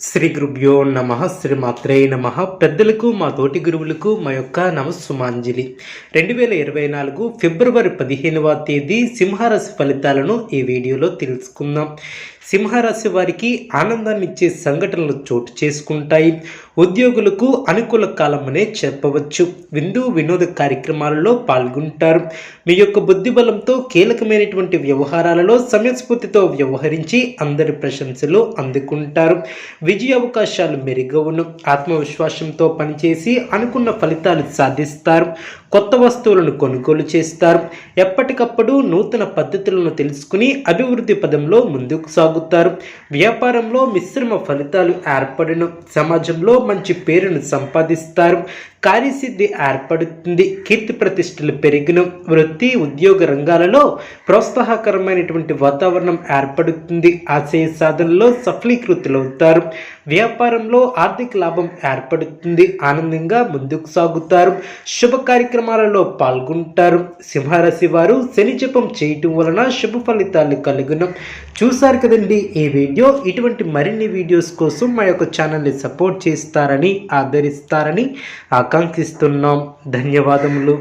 శ్రీ గురుభ్యో నమ శ్రీ మాత్రే నమ. పెద్దలకు మా తోటి గురువులకు మా యొక్క నమస్సుమాంజలి. రెండు వేల ఇరవై నాలుగు ఫిబ్రవరి పదిహేనవ తేదీ సింహరాశి ఫలితాలను ఈ వీడియోలో తెలుసుకుందాం. సింహరాశి వారికి ఆనందాన్ని ఇచ్చే సంఘటనలు చోటు చేసుకుంటాయి. ఉద్యోగులకు అనుకూల కాలం అనే చెప్పవచ్చు. విందు వినోద కార్యక్రమాలలో పాల్గొంటారు. మీ యొక్క బుద్ధిబలంతో కీలకమైనటువంటి వ్యవహారాలలో సమయస్ఫూర్తితో వ్యవహరించి అందరి ప్రశంసలు అందుకుంటారు. విజయ అవకాశాలు మెరుగవును. ఆత్మవిశ్వాసంతో పనిచేసి అనుకున్న ఫలితాలు సాధిస్తారు. కొత్త వస్తువులను కొనుగోలు చేస్తారు. ఎప్పటికప్పుడు నూతన పద్ధతులను తెలుసుకుని అభివృద్ధి పదంలో ముందుకు సాగుతారు. వ్యాపారంలో మిశ్రమ ఫలితాలు ఏర్పడిన. సమాజంలో మంచి పేరును సంపాదిస్తారు. కార్యసిద్ధి ఏర్పడుతుంది. కీర్తి ప్రతిష్టలు పెరిగిన వృత్తి ఉద్యోగ రంగాలలో ప్రోత్సాహకరమైనటువంటి వాతావరణం ఏర్పడుతుంది. ఆశయ సాధనలో సఫలీకృతులవుతారు. వ్యాపారంలో ఆర్థిక లాభం ఏర్పడుతుంది. ఆనందంగా ముందుకు సాగుతారు. శుభ కార్యక్రమాలలో పాల్గొంటారు. సింహరాశి వారు శని జపం చేయటం వలన శుభ ఫలితాలు కలుగును. చూసారు కదండి ఈ వీడియో? ఇటువంటి మరిన్ని వీడియోస్ కోసం మా యొక్క ఛానల్ని సపోర్ట్ చేస్తారని ఆదరిస్తారని ఆకాంక్షిస్తున్నాం. ధన్యవాదములు.